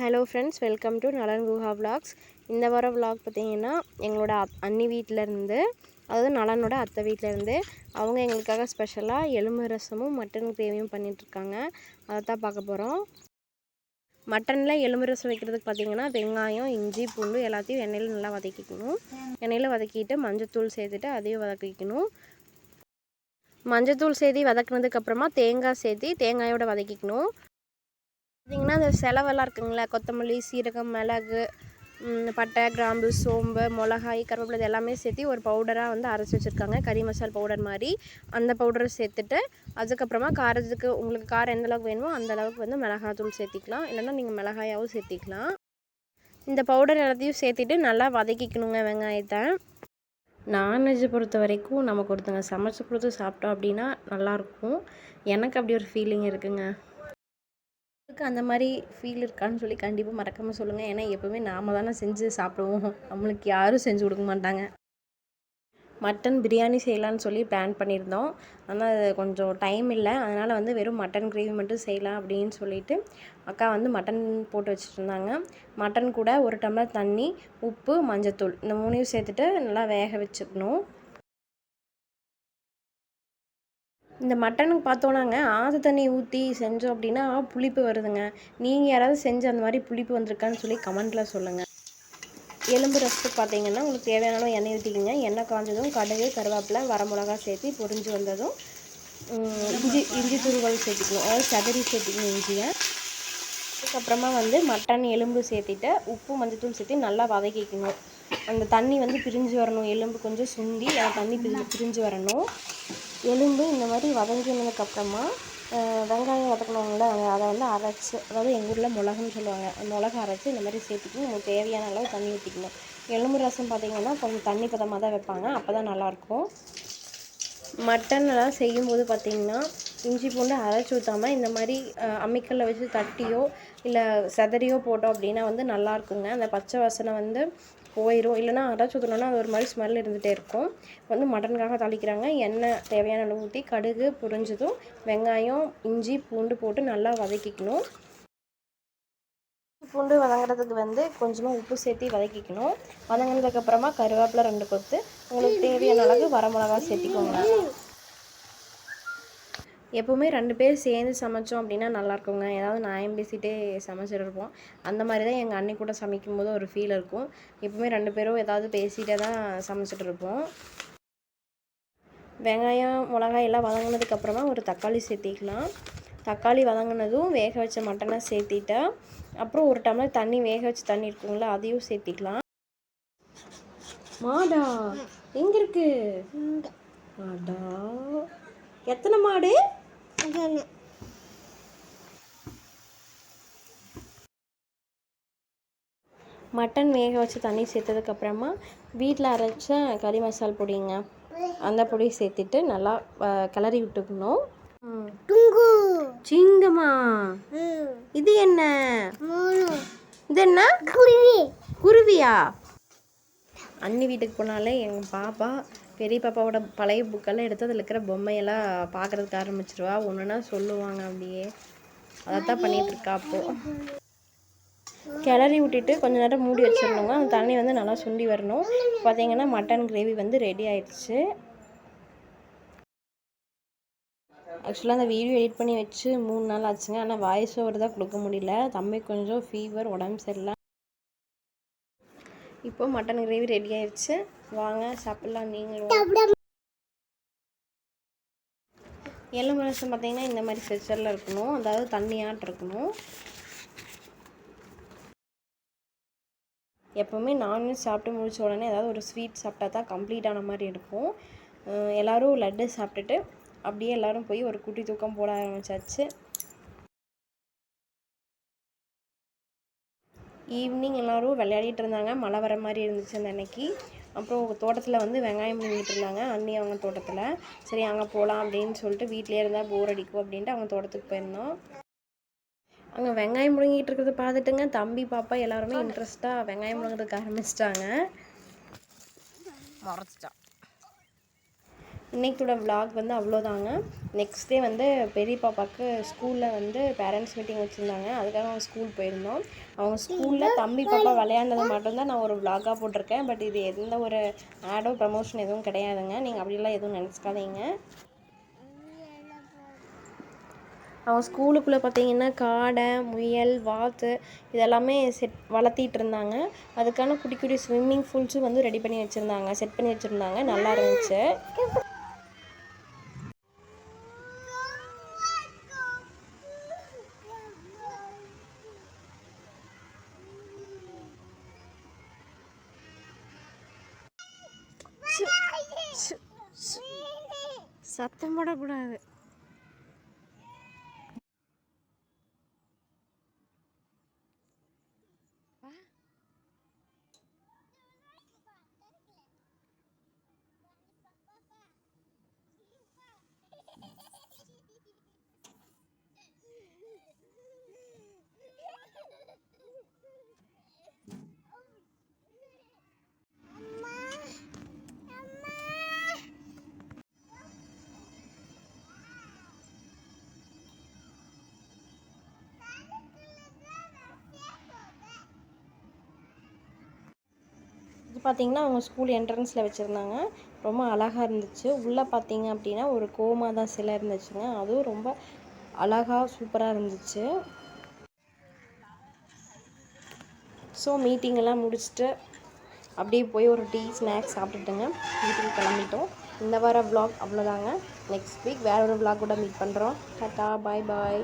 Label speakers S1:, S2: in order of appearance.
S1: Hello friends welcome to நலன் Guha vlogs. இந்த வார vlog பார்த்தீங்கன்னா எங்களோட அண்ணி வீட்டிலேருந்து அதாவது நலனோட அத்தை வீட்டிலேருந்து அவங்க எங்களுக்காக ஸ்பெஷலாக எலும்பு ரசமும் மட்டன் கிரேவியும் பண்ணிகிட்ருக்காங்க அதை தான் பார்க்க போகிறோம் மட்டனில் எலும்பு ரசம் வைக்கிறதுக்கு பார்த்தீங்கன்னா வெங்காயம் இஞ்சி பூண்டு எல்லாத்தையும் எண்ணெயில் நல்லா வதக்கிக்கணும். எண்ணெயில் வதக்கிட்டு மஞ்சத்தூள் சேர்த்துட்டு அதையும் வதக்கிக்கணும். மஞ்சத்தூள் சேர்த்து வதக்குனதுக்கப்புறமா தேங்காய் சேர்த்து தேங்காயோட வதக்கிக்கணும். பார்த்தீங்கன்னா அந்த செலவெல்லாம் இருக்குங்களே கொத்தமல்லி சீரகம் மிளகு பட்டை கிராம்பு சோம்பு மிளகாய் கருவேப்பிலை இது எல்லாமே சேர்த்து ஒரு பவுடராக வந்து அரைச்சி வச்சுருக்காங்க. கறி மசால் பவுடர் மாதிரி. அந்த பவுடரை சேர்த்துட்டு அதுக்கப்புறமா காரத்துக்கு உங்களுக்கு காரம் எந்த அளவுக்கு வேணுமோ அந்த அளவுக்கு வந்து மிளகாத்தூள் சேர்த்திக்கலாம். இல்லைன்னா நீங்கள் மிளகாயாவும் சேர்த்திக்கலாம். இந்த பவுடர் எல்லாத்தையும் சேர்த்துட்டு நல்லா வதக்கிக்கணுங்க வெங்காயத்தை. நான்வெஜ் பொறுத்த வரைக்கும் நமக்கு ஒருத்தங்க சமைச்சு கொடுத்து சாப்பிட்டோம் அப்படின்னா நல்லாயிருக்கும் எனக்கு அப்படி ஒரு ஃபீலிங் இருக்குங்க. உங்களுக்கு அந்த மாதிரி ஃபீல் இருக்கான்னு சொல்லி கண்டிப்பாக மறக்காமல் சொல்லுங்கள் ஏன்னா எப்போவுமே நாம தானே செஞ்சு சாப்பிடுவோம். நம்மளுக்கு யாரும் செஞ்சு கொடுக்க மாட்டாங்க. மட்டன் பிரியாணி செய்யலான்னு சொல்லி பிளான் பண்ணியிருந்தோம். ஆனால் அது கொஞ்சம் டைம் இல்லை. அதனால் வந்து வெறும் மட்டன் கிரேவி மட்டும் செய்யலாம் அப்படின்னு சொல்லிட்டு அக்கா வந்து மட்டன் போட்டு வச்சுட்டு இருந்தாங்க. மட்டன் கூட ஒரு டம்ளர் தண்ணி உப்பு மஞ்சத்தூள் இந்த மூணையும் சேர்த்துட்டு நல்லா வேக வச்சுக்கணும். இந்த மட்டனுக்கு பார்த்தோன்னாங்க ஆற்று தண்ணி ஊற்றி செஞ்சோம் அப்படின்னா புளிப்பு வருதுங்க. நீங்கள் யாராவது செஞ்சு அந்த மாதிரி புளிப்பு வந்திருக்கான்னு சொல்லி கமெண்ட்டில் சொல்லுங்கள் எலும்பு ரசத்துக்கு பார்த்தீங்கன்னா உங்களுக்கு தேவையான எண்ணெய் ஊற்றிக்கிங்க எண்ணெய் காஞ்சதும் கடுகு கருவேப்பிலை வரமிளகா சேர்த்து பொரிஞ்சு வந்ததும் இஞ்சி இஞ்சி துருவல் சேர்த்துக்கணும். அதாவது சதறி சேர்த்துக்கணும் இஞ்சியை. அதுக்கப்புறமா வந்து மட்டன் எலும்பு சேர்த்துட்டு உப்பு மஞ்சத்தூள் சேர்த்து நல்லா வதக்கிக்கணும். அந்த தண்ணி வந்து பிரிஞ்சு வரணும். எலும்பு கொஞ்சம் சுண்டி அந்த தண்ணி பிரிஞ்சு பிரிஞ்சு வரணும். எலும்பு இந்த மாதிரி வதங்கினதுக்கப்புறமா வெங்காயம் வதக்கணும்ல அதை வந்து அரைச்சி அதாவது எங்கள் ஊரில் மிளகுன்னு சொல்லுவாங்க. மிளகு அரைச்சி இந்த மாதிரி சேர்த்துக்கணும். நமக்கு தேவையான அளவு தண்ணி ஊற்றிக்கணும் எலும்பு ரசம் பார்த்திங்கன்னா கொஞ்சம் தண்ணி பதமாக தான் வைப்பாங்க. அப்போ தான் நல்லாயிருக்கும். மட்டன் எல்லாம் செய்யும்போது பார்த்திங்கன்னா இஞ்சி பூண்டு அரைச்சி ஊற்றாமல் இந்த மாதிரி அம்மிக்கல்லில் அம்மிக்கல்ல வச்சு தட்டியோ இல்லை செதறியோ போட்டோம் அப்படின்னா வந்து நல்லாயிருக்குங்க. அந்த பச்சை வாசனை வந்து போயிடும் இல்லைன்னா அரைச்சி ஊற்றினோன்னா அது ஒரு மாதிரி ஸ்மெல் இருந்துகிட்டே இருக்கும். வந்து மட்டனுக்காக தாளிக்கிறாங்க. எண்ணெய் தேவையான அளவு ஊற்றி கடுகு புரிஞ்சதும் வெங்காயம் இஞ்சி பூண்டு போட்டு நல்லா வதக்கிக்கணும். பூண்டு வதங்குறதுக்கு வந்து கொஞ்சமாக உப்பு சேர்த்து வதக்கிக்கணும். வதங்கினதுக்கப்புறமா கருவேப்பிலை ரெண்டு கொத்து. உங்களுக்கு தேவையான அளவு வரமிளகா சேர்த்திக்கோங்க. எப்போவுமே ரெண்டு பேர் சேர்ந்து சமைச்சோம் அப்படின்னா நல்லா இருக்குங்க. ஏதாவது நியாயம் பேசிகிட்டே சமைச்சிட்டு இருப்போம். அந்த மாதிரி தான் எங்கள் அண்ணி கூட சமைக்கும் போது ஒரு ஃபீல் இருக்கும். எப்போவுமே ரெண்டு பேரும் ஏதாவது பேசிகிட்டே தான் சமைச்சிட்டு இருப்போம். வெங்காயம் மிளகாய் எல்லாம் வதங்கினதுக்கப்புறமா ஒரு தக்காளி சேர்த்திக்கலாம். தக்காளி வதங்கினதும் வேக வச்ச மட்டனை சேர்த்திட்டா அப்புறம் ஒரு டம்ளர் தண்ணி வேக வச்ச தண்ணி இருக்குங்களா அதையும் சேர்த்திக்கலாம். மாடா எங்கே இருக்கு? மாடா எத்தனை மாடு? மட்டன் வேக வச்சு தண்ணி சேர்த்ததுக்கப்புறமா வீட்டில் அரைச்ச கறி மசால் பொடிங்க. அந்த பொடி சேர்த்துட்டு நல்லா கிளறி விட்டுக்கணும். சிங்கமா? இது என்ன? இது என்ன? குருவியா? அண்ணி வீட்டுக்கு போனாலே எங்கள் பாப்பா பெரிய பாப்பாவோட பழைய புக்கெல்லாம் எடுத்து அதில் இருக்கிற பொம்மையெல்லாம் பார்க்குறதுக்கு ஆரம்பிச்சிருவா. ஒன்றுனா சொல்லுவாங்க அப்படியே. அதைத்தான் பண்ணிட்டு இருக்கா அப்போ. கிளறி விட்டுட்டு கொஞ்ச நேரம் மூடி வச்சிடணுங்க. அந்த தண்ணி வந்து நல்லா சுண்டி வரணும். பார்த்தீங்கன்னா மட்டன் கிரேவி வந்து ரெடி ஆயிடுச்சு. ஆக்சுவலாக அந்த வீடியோ எடிட் பண்ணி வச்சு மூணு நாள் ஆச்சுங்க. ஆனால் வாய்ஸ் ஓவர் தான் கொடுக்க முடியல. தம்பி கொஞ்சம் ஃபீவர் உடம்பு சரியில்லை. இப்போ மட்டன் கிரேவி ரெடி ஆயிடுச்சு வாங்க சாப்பிட்லாம் நீங்களும். எலும்பு ரசம் பார்த்தீங்கன்னா இந்த மாதிரி ஸ்ட்ரெச்சரில் இருக்கணும். அதாவது தண்ணியாட்டு இருக்கணும் எப்போவுமே நான்வெஜ் சாப்பிட்டு முடிச்ச உடனே ஏதாவது ஒரு ஸ்வீட் சாப்பிட்டா தான் கம்ப்ளீட் ஆன மாதிரி இருக்கும். எல்லோரும் லட்டு சாப்பிட்டுட்டு அப்படியே எல்லோரும் போய் ஒரு குட்டி தூக்கம் போட ஆரம்பிச்சாச்சு. ஈவினிங் எல்லோரும் விளையாடிட்டு இருந்தாங்க. மழை வர மாதிரி இருந்துச்சு அந்த அன்னைக்கு. அப்புறம் தோட்டத்தில் வந்து வெங்காயம் பண்ணிட்டு இருந்தாங்க. அண்ணி அவங்க தோட்டத்தில். சரி அங்கே போகலாம் அப்படின்னு சொல்லிட்டு வீட்டிலே இருந்தால் போர் அடிக்கும் அப்படின்ட்டு அவங்க தோட்டத்துக்கு போயிருந்தோம். அங்கே வெங்காயம் முழுங்கிட்டு இருக்கிறத பார்த்துட்டுங்க. தம்பி பாப்பா எல்லாருமே இன்ட்ரெஸ்ட்டாக வெங்காயம் முழுங்கிறதுக்கு ஆரம்பிச்சிட்டாங்க.
S2: முறைச்சிட்டான்.
S1: இன்றைக்கூட vlog வந்து அவ்வளோதாங்க. நெக்ஸ்ட் டே வந்து பெரிய பாப்பாவுக்கு ஸ்கூலில் வந்து பேரண்ட்ஸ் மீட்டிங் வச்சுருந்தாங்க. அதுக்காக அவங்க ஸ்கூல் போயிருந்தோம். அவங்க ஸ்கூலில் தம்பி பாப்பா விளையாண்டது மட்டும்தான் நான் ஒரு vlog-ஆ போட்டிருக்கேன். பட் இது எந்த ஒரு ஆடோ ப்ரமோஷன் எதுவும் கிடையாதுங்க. நீங்கள் அப்படிலாம் எதுவும் நினச்சிக்காதீங்க. அவன் ஸ்கூலுக்குள்ளே பார்த்தீங்கன்னா காடை முயல் வாத்து இதெல்லாமே செட் வளர்த்திட்டு இருந்தாங்க. அதுக்கான குட்டி குட்டி ஸ்விம்மிங் பூல்ஸும் வந்து ரெடி பண்ணி வச்சுருந்தாங்க. செட் பண்ணி வச்சுருந்தாங்க. நல்லா இருந்துச்சு. சத்தம் போடக்கூடாது. இது பார்த்தீங்கன்னா அவங்க ஸ்கூல் என்ட்ரன்ஸில் வச்சுருந்தாங்க. ரொம்ப அழகாக இருந்துச்சு. உள்ளே பார்த்தீங்க அப்படின்னா ஒரு கோமாதா சிலை இருந்துச்சுங்க. அதுவும் ரொம்ப அழகாக சூப்பராக இருந்துச்சு. ஸோ மீட்டிங்கெல்லாம் முடிச்சுட்டு அப்படியே போய் ஒரு டீ ஸ்நாக்ஸ் சாப்பிட்டுட்டுங்க வீட்டுக்கு கிளம்பிட்டோம். இந்த வார வ்ளாக் அவ்வளோதாங்க நெக்ஸ்ட் வீக் வேற ஒரு vlog கூட மீட் பண்ணுறோம் டாட்டா பாய் பாய்